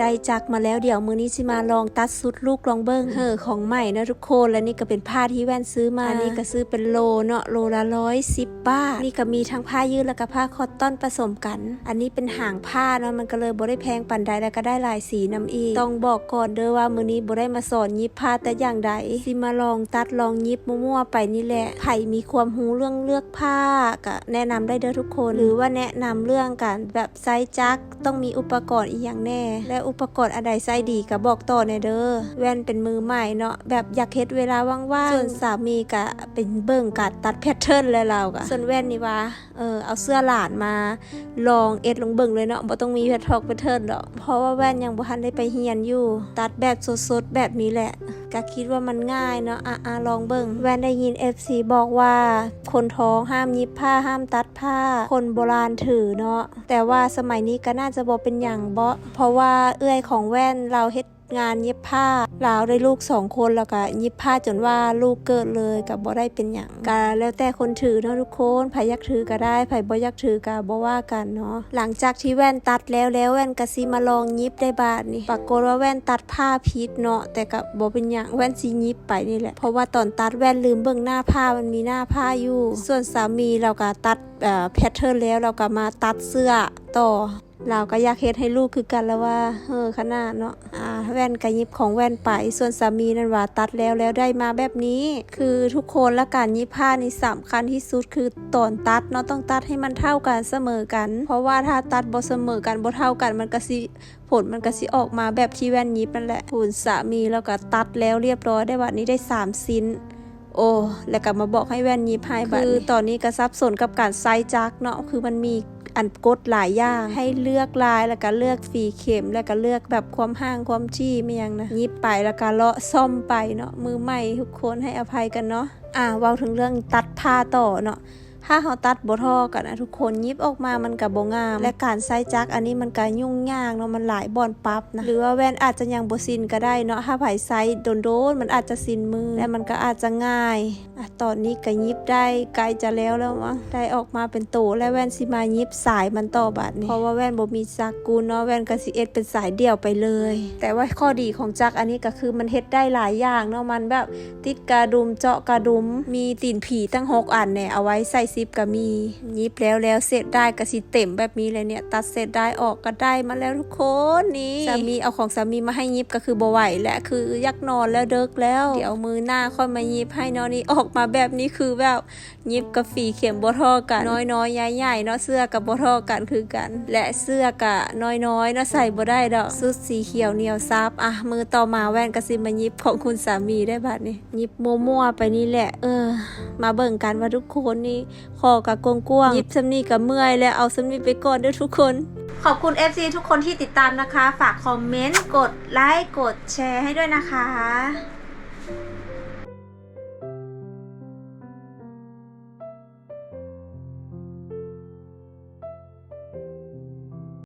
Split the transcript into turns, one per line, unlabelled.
ได้จักมาแล้วเดี๋ยวมือนี้สิมาลองตัดสุดลูกลองเบิ้งเฮอของใหม่นะทุกคนและนี่ก็เป็นผ้าที่แว่นซื้อมาอันนี้ก็ซื้อเป็นโลเนาะโลละร้อยสิบบาทนี่ก็มีทั้งผ้ายืดแล้วก็ผ้าคอตตอนผสมกัน อันนี้เป็นหางผ้าเนาะมันก็เลยบ่ได้แพงปันใดแล้วก็ได้ลายสีนํอีกต้องบอกก่อนเด้อว่ามือนี้บ่ได้มาสอนยิบผ้าแต่อย่างใดสิมาลองตัดลองยิบมั่วๆไปนี่แหละไผมีความรู้เรื่องเลือกผ้าก็แนะนำได้เด้อทุกคน หรือว่าแนะนำเรื่องการแบบไซส์จักรต้องมีอุปกรณ์อีกอย่างแน่และอุปกรณ์อะไรไซส์ดีก็บอกต่อในเด้อแว่นเป็นมือใหม่เนาะแบบอยากเฮ็ดเวลาว่างๆส่วนสามีก็เป็นเบิ่งการตัดแพทเทิร์นแล้วเราก็ส่วนแว่นนี่ว่าเออเอาเสื้อหลานมาลองเอ็ดลงเบิ่งเลยเนาะบ่ต้องมีแพททอกแพทเทิร์นดอกเพราะว่าแว่นยังบ่ทันได้ไปเฮียนอยู่ ตัดแบบสดๆแบบนี้แหละก็คิดว่ามันง่ายเนาะอะอะลองเบิ่งแวนได้ยิน FC บอกว่า คนท้องห้ามยิบผ้าห้ามตัดผ้า คนโบราณถือเนาะแต่ว่าสมัยนี้ก็น่าจะบอกเป็นอย่างเบาะเพราะว่าเอื้อยของแว่นเราเฮ็ด งานเย็บผ้าเราได้ลูกสองคนแล้วก็ยิบผ้าจนว่าลูกเกิดเลยกับบ่ได้เป็นอย่างก็แล้วแต่คนถือเนาะทุกคนไผยากถือก็ได้ไผบ่ยากถือก็บ่ว่ากันเนาะหลังจากที่แว่นตัดแล้วแล้วแว่นก็สิมาลองยิบได้บาดนี่ปรากฏว่าแว่นตัดผ้าผิดเนาะแต่ก็บ่เป็นอย่างแว่นสิยิบไปนี่แหละเพราะว่าตอนตัดแว่นลืมเบิ่งหน้าผ้ามันมีหน้าผ้าอยู่ ส่วนสามีเราก็ตัดเอ่อแพทเทิร์นแล้วเราก็มาตัดเสื้อต่อ เราก็อยากเฮ็ดให้ลูกคือกันแล้วว่าเออขนาดเนาะอ่าแว่นกระยิบของแว่นไป ส่วนสามีนั่นว่าตัดแล้วแล้วได้มาแบบนี้ คือทุกคนและการยิบผ้านี่สำคัญที่สุดคือตอนตัดเนาะต้องตัดให้มันเท่ากันเสมอกัน เพราะว่าถ้าตัดบ่เสมอกันบ่เท่ากันมันก็สิผลมันก็สิออกมาแบบที่แว่นยิบนั่นแหละผลสามีแล้วก็ตัดแล้วเรียบร้อยได้ว่านี้ได้สามสิ้นโอ้แล้วก็มาบอกให้แว่นยิบให้บัดคือตอนนี้ก็ซับสนกับการไซจักเนาะคือมันมี อันกดหลายอย่างให้เลือกลายแล้วก็เลือกฝีเข็ม แล้วก็เลือกแบบความห่างความจี้ไม่ยังนะยิบไปแล้วก็เลาะซ่อมไปเนาะมือใหม่ทุกคนให้อภัยกันเนาะอ่าเว้าถึงเรื่องตัดผ้าต่อเนาะ ถ้าเขาตัดบ่ทอกันนะทุกคนยิบออกมามันกับบงาม และการไซจักอันนี้มันก็ยุ่งยากเนาะมันหลายบอนปรับนะหรือว่าแว่นอาจจะยังบซินก็ได้เนาะถ้าไผไซโดนๆมันอาจจะซินมือและมันก็อาจจะง่ายอะตอนนี้ก็ยิบได้ใกล้จะแล้วแล้วมั้งได้ออกมาเป็นโตและแว่นสิมายิบสายมันต่อบาดนี้เพราะว่าแว่นบ่มีจักกูเนาะแว่นก็สิเอ็ดเป็นสายเดี่ยวไปเลย แต่ว่าข้อดีของจักอันนี้ก็คือมันเฮ็ดได้หลายอย่างเนาะมันแบบติดกระดุมเจาะกระดุมมีตีนผีตั้งหกอันเนี่ยเอาไว้ใส่ซิปก็มียิบแล้วแล้วเสร็จได้ก็สิเต็มแบบนี้เลยเนี่ย ตัดเสร็จได้ออกก็ได้มาแล้วทุกคนนี่สามีเอาของสามีมาให้ยิบก็คือบ่ไหวและคือยักนอนแล้วเดิกแล้ว เดี๋ยวมือหน้าค่อยมายิบให้นอนนี่ออกมาแบบนี้คือแบบยิบกับฝีเข็มบ่ทอกันน้อยน้อยๆใหญ่ๆเนาะเสื้อกับบ่ทอกันคือกัน และเสื้อกะน้อยน้อยๆเนาะใส่บ่ได้ดอกสุดสีเขียวเหนียวซับอะมือต่อมาแว่นก็สิมายิบของคุณสามีได้บัดนี้ยิบมัวๆไปนี่แหละ เออ มาเบิ่งกันว่าทุกคนนี่คอกับกงกวางยิบซ้ำนี่กับเมื่อย แล้วเอาซ้ำนี่ไปก่อนด้วยทุกคน ขอบคุณ FC ทุกคนที่ติดตามนะคะ ฝากคอมเมนต์ กดไลค์ กดแชร์ให้ด้วยนะคะ